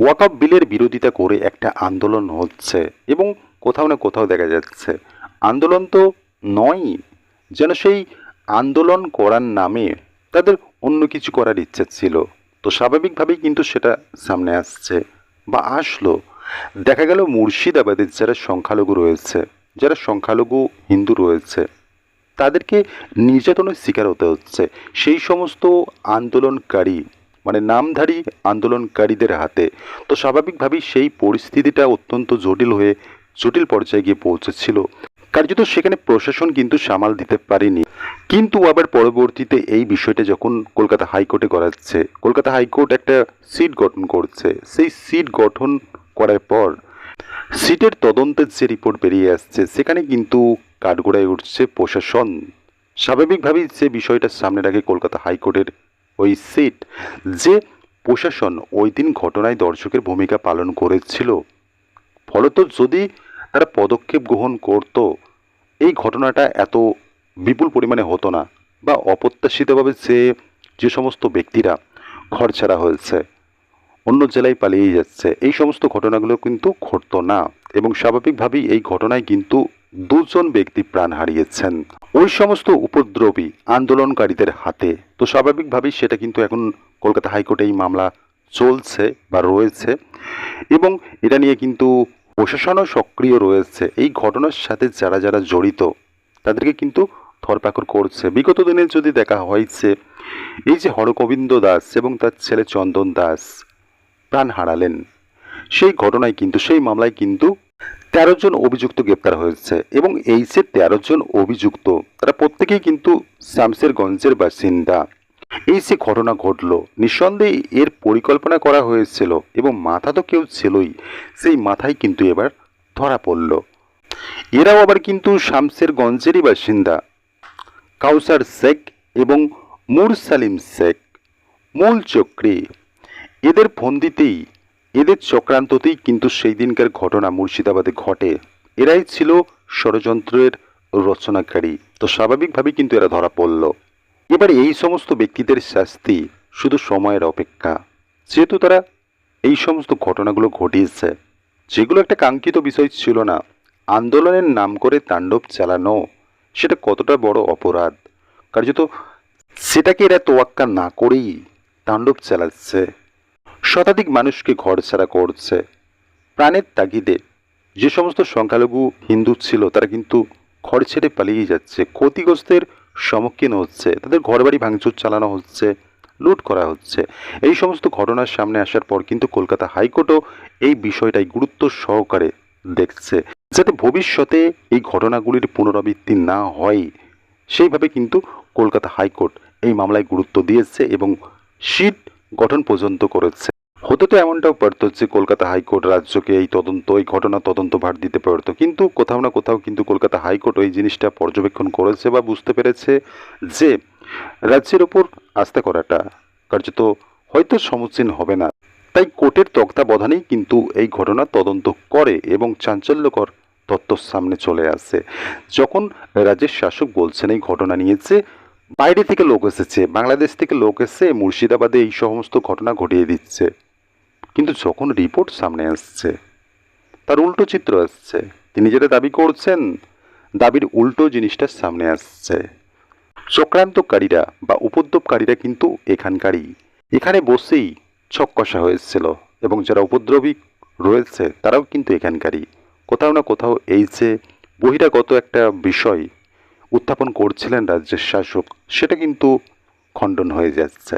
ওয়াকআপ বিলের বিরোধিতা করে একটা আন্দোলন হচ্ছে এবং কোথাও না কোথাও দেখা যাচ্ছে। আন্দোলন তো নয়ই, যেন সেই আন্দোলন করার নামে তাদের অন্য কিছু করার ইচ্ছে ছিল। তো স্বাভাবিকভাবেই কিন্তু সেটা সামনে আসছে বা আসলো। দেখা গেল মুর্শিদাবাদের যারা সংখ্যালঘু রয়েছে, যারা সংখ্যালঘু হিন্দু রয়েছে, তাদেরকে নির্যাতনের শিকার হতে হচ্ছে। সেই সমস্ত আন্দোলনকারী মানে নামধারী আন্দোলনকারীদের হাতে। তো স্বাভাবিকভাবেই সেই পরিস্থিতিটা অত্যন্ত জটিল হয়ে জটিল পর্যায়ে গিয়ে পৌঁছেছিল। কার্যত সেখানে প্রশাসন কিন্তু সামাল দিতে পারেনি। কিন্তু আবার পরবর্তীতে এই বিষয়টা যখন কলকাতা হাইকোর্টে করাচ্ছে কলকাতা হাইকোর্ট একটা সিট গঠন করছে। সেই সিট গঠন করার পর সিটের তদন্তের যে রিপোর্ট বেরিয়ে আসছে, সেখানে কিন্তু কাঠগোড়ায় উঠছে প্রশাসন। স্বাভাবিকভাবেই যে বিষয়টা সামনে রাখে কলকাতা হাইকোর্টের ওই সিট যে প্রশাসন ওই দিন ঘটনায় দর্শকের ভূমিকা পালন করেছিল। ফলত যদি তারা পদক্ষেপ গ্রহণ করত, এই ঘটনাটা এত বিপুল পরিমাণে হতো না বা অপ্রত্যাশিতভাবে যে যে সমস্ত ব্যক্তিরা ঘর ছাড়া হয়েছে, অন্য জেলায় পালিয়ে যাচ্ছে, এই সমস্ত ঘটনাগুলো কিন্তু ঘটতো না। এবং স্বাভাবিকভাবেই এই ঘটনায় কিন্তু দুজন ব্যক্তি প্রাণ হারিয়েছেন। ওই সমস্ত উপদ্রবী আন্দোলনকারীদের হাতে। তো স্বাভাবিকভাবেই সেটা কিন্তু এখন কলকাতা হাইকোর্টে এই মামলা চলছে বা রয়েছে এবং এটা নিয়ে কিন্তু প্রশাসনও সক্রিয় রয়েছে। এই ঘটনার সাথে যারা যারা জড়িত, তাদেরকে কিন্তু ধরপাকড় করছে। বিগত দিনে যদি দেখা হয়েছে, এই যে হরগোবিন্দ দাস এবং তার ছেলে চন্দন দাস প্রাণ হারালেন, সেই ঘটনায় কিন্তু, সেই মামলায় কিন্তু তেরো জন অভিযুক্ত গ্রেপ্তার হয়েছে এবং এই যে তেরো জন অভিযুক্ত, তারা প্রত্যেকেই কিন্তু শামসেরগঞ্জের বাসিন্দা। এই যে ঘটনা ঘটলো, নিঃসন্দেহে এর পরিকল্পনা করা হয়েছিল এবং মাথা তো কেউ ছিলই, সেই মাথায় কিন্তু এবার ধরা পড়ল। এরাও আবার কিন্তু শামসেরগঞ্জেরই বাসিন্দা। কাউসার শেখ এবং মুরসালিম শেখ, মূল চক্রী। এদের ফন্দিতেই এদের চক্রান্ততেই কিন্তু সেই দিনকার ঘটনা মুর্শিদাবাদে ঘটে। এরাই ছিল ষড়যন্ত্রের রচনাকারী। তো স্বাভাবিকভাবেই কিন্তু এরা ধরা পড়ল। এবার এই সমস্ত ব্যক্তিদের শাস্তি শুধু সময়ের অপেক্ষা। যেহেতু তারা এই সমস্ত ঘটনাগুলো ঘটিয়েছে, যেগুলো একটা কাঙ্ক্ষিত বিষয় ছিল না। আন্দোলনের নাম করে তাণ্ডব চালানো, সেটা কতটা বড় অপরাধ? কার্যত সেটাকে এরা তোয়াক্কা না করেই তাণ্ডব চালাচ্ছে। শতাধিক মানুষকে ঘর ছাড়া করছে। প্রাণের তাগিদে যে সমস্ত সংখ্যালঘু হিন্দু ছিল, তারা কিন্তু ঘর ছেড়ে পালিয়ে যাচ্ছে, ক্ষতিগ্রস্তের সম্মুখীন হচ্ছে, তাদের ঘরবাড়ি ভাঙচুর চালানো হচ্ছে, লুট করা হচ্ছে। এই সমস্ত ঘটনার সামনে আসার পর কিন্তু কলকাতা হাইকোর্টও এই বিষয়টাই গুরুত্ব সহকারে দেখছে। যাতে ভবিষ্যতে এই ঘটনাগুলির পুনরাবৃত্তি না হয়, সেইভাবে কিন্তু কলকাতা হাইকোর্ট এই মামলায় গুরুত্ব দিয়েছে এবং সিট গঠন পর্যন্ত করেছে। হতে তো এমনটাও পারত যে কলকাতা হাইকোর্ট রাজ্যকে এই তদন্ত, এই ঘটনা তদন্ত ভার দিতে পারত। কিন্তু কোথাও না কোথাও কিন্তু কলকাতা হাইকোর্ট এই জিনিসটা পর্যবেক্ষণ করেছে বা বুঝতে পেরেছে যে রাজ্যের ওপর আস্থা করাটা কার্যত হয়তো সমীচীন হবে না। তাই কোর্টের তত্ত্বাবধানেই কিন্তু এই ঘটনা তদন্ত করে এবং চাঞ্চল্যকর তত্ত্ব সামনে চলে আসে। যখন রাজ্যের শাসক বলছেন এই ঘটনা নিয়েছে বাইরে থেকে লোক এসেছে, বাংলাদেশ থেকে লোক এসে মুর্শিদাবাদে এই সমস্ত ঘটনা ঘটিয়ে দিচ্ছে। কিন্তু যখন রিপোর্ট সামনে আসছে, তার উল্টো চিত্র আসছে। তিনি যেটা দাবি করছেন, দাবির উল্টো জিনিসটা সামনে আসছে। চক্রান্তকারীরা বা উপদ্রবকারীরা কিন্তু এখানকারই। এখানে বসেই ছক কষা হয়েছিল এবং যারা উপদ্রবী রয়েছে, তারাও কিন্তু এখানকারই। কোথাও না কোথাও এই যে বহিরাগত একটা বিষয় উত্থাপন করছিলেন রাজ্যের শাসক, সেটা কিন্তু খণ্ডন হয়ে যাচ্ছে।